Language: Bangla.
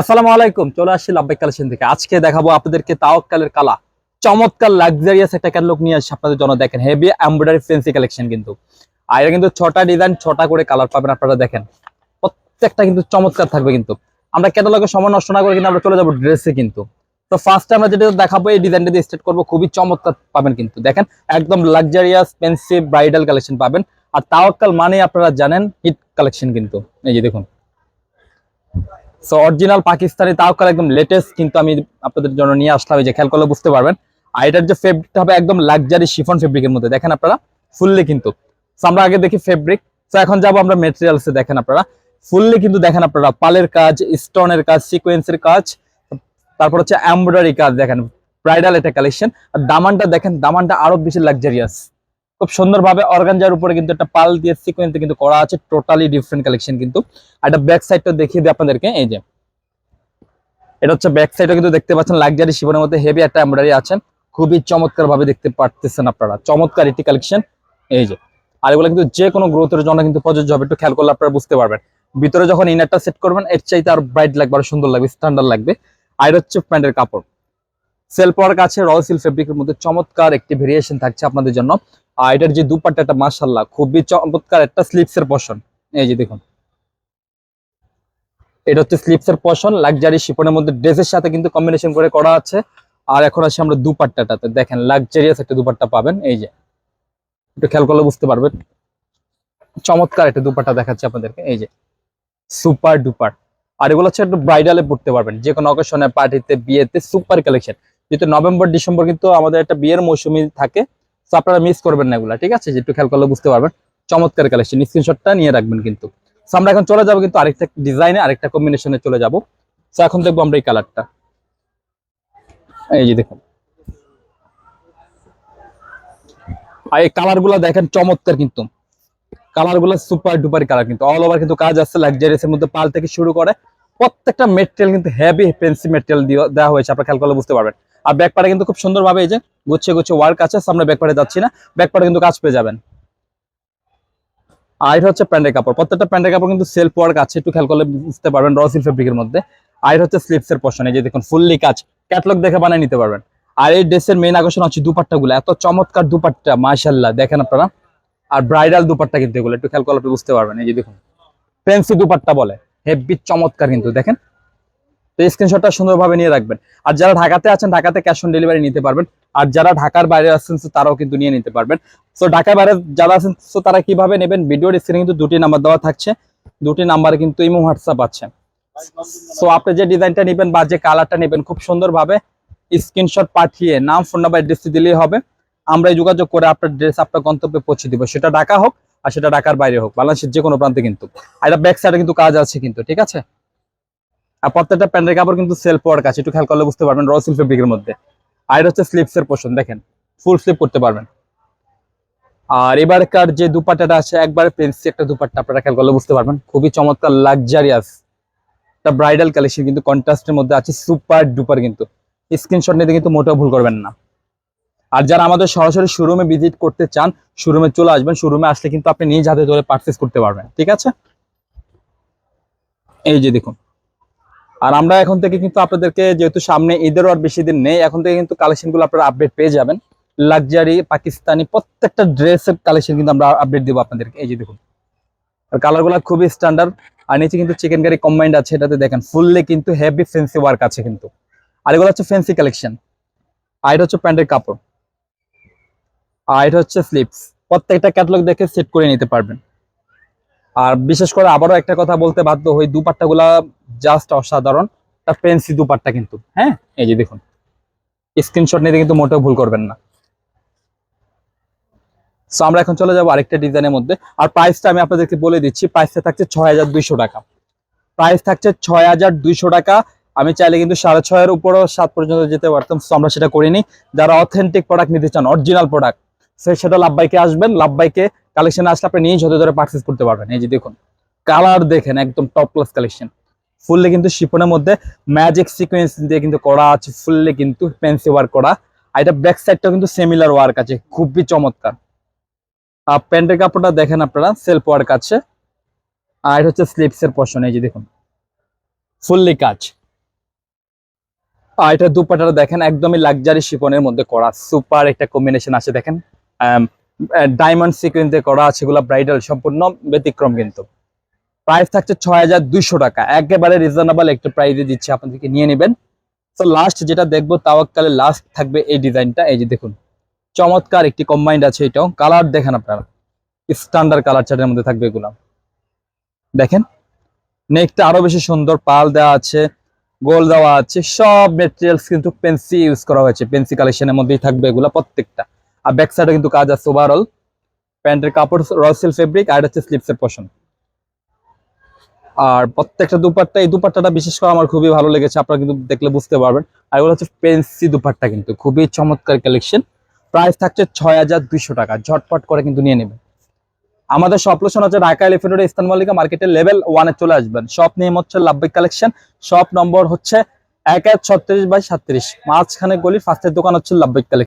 আসসালামু আলাইকুম, চলে আসছি লাভবাই কালেকশন থেকে। আজকে দেখাবো আপনাদেরকে তাওয়াক্কালের কালা চমৎকার লাক্সারিয়াস একটা ক্যাটালগ নিয়ে আসছে আপনাদের জন্য। দেখেন হেভি এমব্রয়ডারি ফেন্সি কালেকশন কিন্তু। আর এটা কিন্তু ছটা ডিজাইন ছটা করে কালার পাবেন আপনারা, দেখেন। প্রত্যেকটা কিন্তু চমৎকার থাকবে কিন্তু। আমরা ক্যাটালগের সময় নষ্ট না করে কিন্তু আমরা চলে যাব ড্রেসে কিন্তু। তো ফার্স্টে আমরা যেটা দেখাবো, এই ডিজাইনটা দিয়ে স্টার্ট করব, খুবই চমৎকার পাবেন কিন্তু। দেখেন, একদম লাক্সারিয়াস পেন্সিভ ব্রাইডাল কালেকশন পাবেন। আর তাওয়াক্কাল মানে আপনারা জানেন হিট কালেকশন কিন্তু। এই যে দেখুন। সো অরিজিনাল পাকিস্তানি তাওকাল একদম লেটেস্ট কিন্তু আমি আপনাদের জন্য নিয়ে আসলাম যে খেয়াল করলে বুঝতে পারবেন। আর এটার যে ফেব্রিকটা হবে একদম লাক্সারি শিফন ফেব্রিকের মধ্যে, দেখেন আপনারা? ফুললি কিন্তু। So, আমরা আগে দেখি ফেব্রিক তো এখন যাব আমরা মেটেরিয়ালসে দেখেন আপনারা। ফুললি কিন্তু দেখেন আপনারা, পালের কাজ স্টোনের কাজ সিকোয়েন্সের কাজ, তারপর হচ্ছে এমব্রয়ডারি কাজ, দেখেন। ব্রাইডাল এটা কালেকশন আর দামানটা দেখেন, দামানটা আরও বেশি লাক্সারিয়াস খুব সুন্দরভাবে অর্গানজার উপরে কিন্তু একটা পাল দিয়ে সিকোয়েন্সে কিন্তু করা আছে টোটালি ডিফারেন্ট কালেকশন কিন্তু। এটা ব্যাক সাইডটা দেখিয়ে দিই আপনাদেরকে, এই যে। এটা হচ্ছে ব্যাক সাইডও কিন্তু দেখতে পাচ্ছেন লাক্সারি শিবনের মধ্যে হেভি একটা এমব্রয়ডারি আছেন। খুবই চমৎকার ভাবে দেখতে পারতেছেন আপনারা, চমৎকার একটি কালেকশন এই যে। আর এগুলো কিন্তু যে কোনো গ্রোথের জন্য কিন্তু প্রযোজ্য হবে, একটু খেয়াল করলে আপনারা বুঝতে পারবেন। ভিতরে যখন ইনারটা সেট করবেন, এর চাইতে আর ব্রাইট লাগবে, আর সুন্দর লাগবে স্ট্যান্ডার্ড লাগবে। আর হচ্ছে প্যান্টের কাপড়। সেল পাওয়ার কাছে র সিল ফেব্রিকের মধ্যে চমৎকার একটি ভেরিয়েশন থাকছে আপনাদের জন্য। আর এটার যে দুপাট্টাটা মাসাল্লাহ খুবই চমৎকার একটা স্লিপসের পশন এই যে দেখুন। এটা হচ্ছে স্লিপসের পশন লাক্সারি শিপনের মধ্যে ড্রেসের সাথে কিন্তু কম্বিনেশন করে করা আছে। আর এখন আসি আমরা দুপাট্টাটাতে। দেখেন লাক্সারিয়াস একটা দুপাট্টা পাবেন। এই যে। একটু খেয়াল করলে বুঝতে পারবেন। চমৎকার একটা দুপাট্টা দেখাচ্ছে আপনাদেরকে। এই যে। সুপার ডুপার আর এগুলো হচ্ছে একটু ব্রাইডালে পড়তে পারবেন। যে কোনো অকেশনে পার্টিতে বিয়েতে সুপার কালেকশন যেহেতু নভেম্বর, ডিসেম্বর কিন্তু আমাদের একটা বিয়ের মৌসুমি থাকে, তো আপনারা মিস করবেন না এগুলা, ঠিক আছে? একটু খেয়াল করলে বুঝতে পারবেন। চমৎকার কালেকশন স্ক্রিনশটটা নিয়ে রাখবেন কিন্তু। So, আমরা এখন চলে যাব কিন্তু আরেকটা ডিজাইনে আরেকটা কম্বিনেশনে চলে যাব। তো এখন দেখব আমরা এই কালারটা এই যে দেখুন। আর এই কালারগুলা দেখেন চমৎকার কিন্তু। কালারগুলো সুপার ডুপার কালার কিন্তু। অল ওভার কিন্তু কাজ আছে লাক্সারিয়াস এর মধ্যে পাল থেকে শুরু করে, প্রত্যেকটা মেটেরিয়াল কিন্তু হেভি পেন্সি মেটেরিয়াল দেওয়া হয়েছে, আপনারা খেয়াল করলে বুঝতে পারবেন। আর ব্যাক পারে কিন্তু খুব সুন্দরভাবে এই যে গুচ্ছে গুচ্ছে ওয়ার্ক আছে আমরা ব্যাক পারে যাচ্ছি না। ব্যাক পারে কিন্তু কাজ পেয়ে যাবেন। আর এটা হচ্ছে প্যান্টের কাপড়। প্রত্যেকটা প্যান্টের কাপড় কিন্তু সেলফ ওয়ার্ক আছে, একটু খেয়াল করলে বুঝতে পারবেন রসিল ফেব্রিকের মধ্যে। আর এটা হচ্ছে স্লিপস এর পশন এই যে দেখুন ফুললি কাজ। ক্যাটলগ দেখে বানিয়ে নিতে পারবেন। আর এই ড্রেসের মেইন আকর্ষণ হচ্ছে দুপাট্টা গুলো এত চমৎকার দুপাট্টা মাশাল্লাহ দেখেন আপনারা? আর ব্রাইডাল দুপাট্টা কিন্তু এগুলো, একটু খেয়াল করলে বুঝতে পারবেন। এই যে দেখুন ফ্যান্সি দুপাট্টা বলে। হেভি চমৎকার কিন্তু, দেখেন। তো স্ক্রিনশটটা সুন্দরভাবে নিয়ে রাখবেন। আর যারা ঢাকাতে আছেন, ঢাকাতে ক্যাশ অন ডেলিভারি নিতে পারবেন। আর যারা ঢাকার বাইরে আছেন তারাও কিন্তু নিয়ে নিতে পারবেন। সো ঢাকার বাইরে যারা আছেন so তারা কীভাবে নেবেন? ভিডিওর স্ক্রিনে কিন্তু দুটি নাম্বার দেওয়া থাকছে। দুটি নাম্বারে কিন্তু ইমো হোয়াটসঅ্যাপ আছে। সো আপনি যে ডিজাইনটা নেবেন বা যে কালারটা নেবেন, খুব সুন্দরভাবে স্ক্রিনশট পাঠিয়ে নাম ফোন নাম্বার অ্যাড্রেস দিলেই হবে। আমরা যোগাযোগ করে আপনার ড্রেস আপনার গন্তব্যে পৌঁছে দিব। সেটা ঢাকা হোক আর সেটা ঢাকার বাইরে হোক, বাংলাদেশের যে কোনো প্রান্তে কিন্তু। আর এটা ব্যাক সাইডে কিন্তু কাজ আছে কিন্তু, ঠিক আছে? আর প্রত্যেকটা প্যান্টের কাপড় কিন্তু সেলফ ওয়ার্ক আছে একটু খেয়াল করলে বুঝতে পারবেন রসিল ফেব্রিকের মধ্যে। আর এটা হচ্ছে স্লিপস এর পোর্শন দেখেন ফুল স্লিপ করতে পারবেন। আর এবারকার যে দুপাট্টাটা আছে, একবার পেন্সি একটা দুপাট্টা, আপনারা খেয়াল করলে বুঝতে পারবেন। খুবই চমৎকার লাক্সারিয়াস একটা ব্রাইডাল কালেকশন কিন্তু কন্ট্রাস্টের মধ্যে আছে সুপার ডুপার কিন্তু। স্ক্রিনশট নিতে কিন্তু মোটেও ভুল করবেন না। আর যারা আমাদের সরাসরি শোরুমে ভিজিট করতে চান শোরুমে চলে আসবেন শোরুমে আসলে কিন্তু আপনি নিজ হাতে ধরে পারচেস করতে পারবেন, ঠিক আছে? এই যে দেখুন আর আমরা এখন থেকে কিন্তু আপনাদেরকে যেহেতু সামনে ঈদেরও আর বেশি দিন নেই, এখন থেকে কিন্তু কালেকশনগুলো আপনারা আপডেট পেয়ে যাবেন। লাক্সারি পাকিস্তানি প্রত্যেকটা ড্রেসের কালেকশন কিন্তু আমরা আপডেট দিব আপনাদেরকে। এই যে দেখুন, আর কালারগুলো খুবই স্ট্যান্ডার্ড আর নিচে কিন্তু চিকেন কারি কম্বাইন্ড আছে, এটাতে দেখেন ফুললে কিন্তু হেভি ফেন্সি ওয়ার্ক আছে কিন্তু। আর এগুলো হচ্ছে ফেন্সি কালেকশন আর এটা হচ্ছে প্যান্টের কাপড়। আর এটা হচ্ছে স্লিপস প্রত্যেকটা ক্যাটালগ দেখে সেট করে নিতে পারবেন। আর বিশেষ করে আবারও একটা কথা বলতে বাধ্য হই দুপাট্টা গুলা জাস্ট অসাধারণ পেন্সি দুপাট্টা কিন্তু হ্যাঁ? এই যে দেখুন স্ক্রিনশট নিতে কিন্তু মোটেও ভুল করবেন না। সো আমরা এখন চলে যাব আরেকটা ডিজাইনের মধ্যে। আর প্রাইসটা আমি আপনাদেরকে বলে দিচ্ছি প্রাইসটা থাকছে ছয় হাজার দুইশো টাকা। প্রাইস থাকছে ছয় হাজার দুইশো টাকা। আমি চাইলে কিন্তু সাড়ে ছয়ের উপরও সাত পর্যন্ত যেতে পারতাম। সো আমরা সেটা করিনি। যারা অথেন্টিক প্রোডাক্ট নিতে চান অরিজিনাল প্রোডাক্ট সেটা লাভবাইকে আসবেন, লাভবাইকে কালেকশনে আসলে আপনি নিয়ে যত ধরে পার্চেস করতে পারবেন। এই যে দেখুন কালার দেখেন, একদম টপ ক্লাস কালেকশন ফুললি কিন্তু শিপনের মধ্যে ম্যাজিক সিকোয়েন্স দিয়ে কিন্তু করা আছে, ফুললি কিন্তু পেন্সি ওয়ার্ক করা। আর এটা ব্যাক সাইডটাও কিন্তু সিমিলার ওয়ার্ক আছে, খুবই চমৎকার। আর প্যান্টের কাপড়টা দেখেন আপনারা সেলফ ওয়ার্ক আছে। আর এটা হচ্ছে স্লিপস এর পশন এই যে দেখুন। ফুললি কাজ। আর এটা দুপাটাটা দেখেন, একদমই লাক্সারি শিপনের মধ্যে করা সুপার একটা কম্বিনেশন আছে, দেখেন। ডায়মন্ড সিকুয়েন্সে করা আছে, এগুলো ব্রাইডাল সম্পূর্ণ ব্যতিক্রম কিন্তু। প্রাইস থাকছে ছয় হাজার দুইশো টাকা। একেবারে রিজনেবল একটা প্রাইসে দিচ্ছে, আপনাদেরকে নিয়ে নেবেন। তো লাস্ট যেটা দেখব তাওয়াক্কালে লাস্ট থাকবে এই ডিজাইনটা এই যে দেখুন, চমৎকার একটি কম্বাইন্ড আছে এটাও। কালার দেখেন আপনারা। স্ট্যান্ডার্ড কালার চার্টের মধ্যে থাকবে এগুলো। দেখেন নেকটা আরও বেশি সুন্দর, পাল দেওয়া আছে, গোল দেওয়া আছে, সব মেটেরিয়ালস কিন্তু পেন্সি ইউজ করা হয়েছে। পেন্সি কালেকশনের মধ্যেই থাকবে এগুলো প্রত্যেকটা। আর ব্যাক সাইডে কিন্তু কাজ আছে ওভারঅল প্যান্টের কাপড় রসেল ফেব্রিক আর হচ্ছে স্লিপসের পোষণ আর প্রত্যেকটা দুপাট্টা, এই দুপাট্টাটা বিশেষ করে আমার খুবই ভালো লেগেছে, আপনারা কিন্তু দেখলে বুঝতে পারবেন। আর এগুলো হচ্ছে পেন্সি দুপাট্টা কিন্তু, খুবই চমৎকার কালেকশন প্রাইস থাকছে ছয় হাজার দুইশো টাকা, ঝটপট করে কিন্তু নিয়ে নেবেন। আমাদের সব লোকেশন হচ্ছে Dhaka Elephant Road Eastern Mallika মার্কেটের লেভেল ওয়ানে চলে আসবেন। শপ নেম হচ্ছে লাভবিক কালেকশন শপ নম্বর হচ্ছে এক এক ছত্রিশ বাই সাত্রিশ। মাঝখানে গলি ফার্স্টের দোকান হচ্ছে লাভবিক কালেকশন